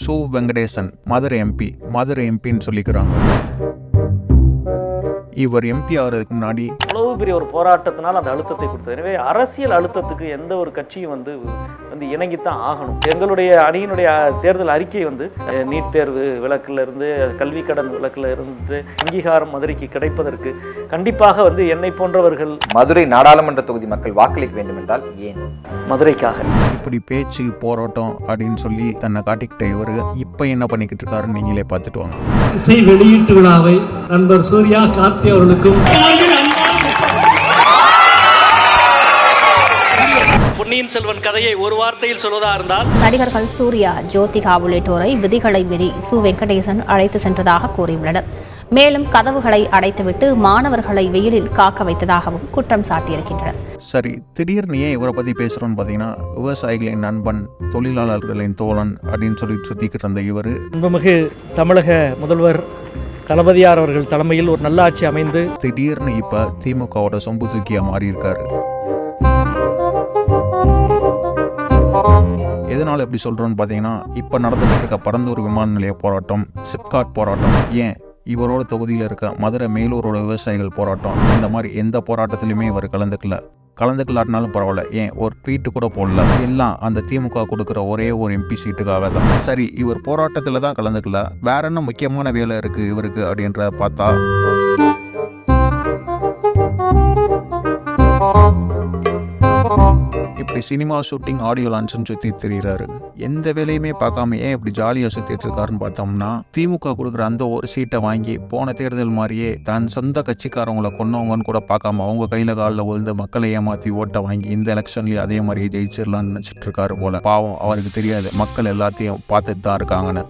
சு வெங்கடேசன் மதுரை எம்பி மதுரை எம்பின்னு சொல்லிக்கிறாங்க. இவர் எம்பி ஆகிறதுக்கு முன்னாடி அவ்வளவு பெரிய ஒரு போராட்டத்தினால் அந்த அழுத்தத்தை கொடுத்தது. எனவே அரசியல் அழுத்தத்துக்கு எந்த ஒரு கட்சியும் வந்து வந்து இணங்கித்தான் ஆகணும். எங்களுடைய அணியினுடைய தேர்தல் அறிக்கை வந்து நீட் தேர்வு விளக்கில் இருந்து கல்வி கடன் விளக்கில் இருந்து அங்கீகாரம் மதுரைக்கு கிடைப்பதற்கு கண்டிப்பாக வந்து என்னை போன்றவர்கள் மதுரை நாடாளுமன்ற தொகுதி மக்கள் வாக்களிக்க வேண்டும் என்றால் ஏன்? மதுரைக்காக. இப்படி பேச்சு போராட்டம் அப்படின்னு சொல்லி தன்னை காட்டிக்கிட்ட இவர் இப்போ என்ன பண்ணிக்கிட்டு இருக்காருன்னு நீங்களே பார்த்துட்டு வாங்க. இசை வெளியீட்டு விழாவை நண்பர் சூர்யா கார்த்தி அவர்களுக்கும் பொன்னியின் செல்வன் கதையை ஒரு வார்த்தையில் சொல்வதா இருந்தால்? நடிகர்கள் சூர்யா ஜோதிகா உள்ளிட்டோரை விதிகளை மீறி சு. வெங்கடேசன் அழைத்து சென்றதாக கூறியுள்ளனர். மேலும் கதவுகளை அடைத்துவிட்டு மாணவர்களை வெயிலில் காக்க வைத்ததாகவும் குற்றம் சாட்டியிருக்கின்றனர். சரி திடீர்னு ஏன் இவரை பற்றி பேசுகிறோன்னு பார்த்தீங்கன்னா விவசாயிகளின் நண்பன் தொழிலாளர்களின் தோழன் அப்படின்னு சொல்லிட்டு சுற்றிக்கிட்டு இருந்த இவர். அன்புமிகு தமிழக முதல்வர் தளபதியார் அவர்கள் தலைமையில் ஒரு நல்லாட்சி அமைந்து திடீர்னு இப்போ திமுகவோட சொம்பு தூக்கியாக மாறியிருக்காரு. எதனால் எப்படி சொல்கிறோன்னு பார்த்தீங்கன்னா இப்போ நடந்துகிட்டு இருக்க பரந்தூர் விமான நிலைய போராட்டம் சிப்காட் போராட்டம் ஏன் இவரோட தொகுதியில் இருக்க மதுரை மேலூரோட விவசாயிகள் போராட்டம். இந்த மாதிரி எந்த போராட்டத்திலையுமே இவர் கலந்துக்கல. கலந்துக்கலாட்டினாலும் பரவாயில்ல. ஏன்? ஒரு ட்வீட்டு கூட போடல. எல்லாம் அந்த திமுக கொடுக்குற ஒரே ஒரு எம்பி சீட்டுக்காக தான். சரி இவர் போராட்டத்தில் தான் கலந்துக்கல. வேற என்ன முக்கியமான வேலை இருக்குது இவருக்கு அப்படின்றத பார்த்தா? இப்படி சினிமா ஷூட்டிங் ஆடியோ லான்ச்னு சுற்றி தெரிகிறாரு எந்த வேலையுமே பார்க்காம ஏன் இப்படி ஜாலியாக சுற்றிட்டு இருக்காருன்னு பார்த்தோம்னா திமுக கொடுக்குற அந்த ஒரு சீட்டை வாங்கி போன தேர்தல் மாதிரியே தன் சொந்த கட்சிக்காரவங்கள கொன்னவங்கன்னு கூட பார்க்காம அவங்க கையில் காலில் விழுந்து மக்களை ஏமாற்றி ஓட்டை வாங்கி இந்த எலெக்ஷன்லேயும் அதே மாதிரி ஜெயிச்சிடலாம்னு நினச்சிட்டு இருக்காரு போல. பாவம் அவருக்கு தெரியாது. மக்கள் எல்லாத்தையும் பார்த்துட்டு தான் இருக்காங்கன்னு.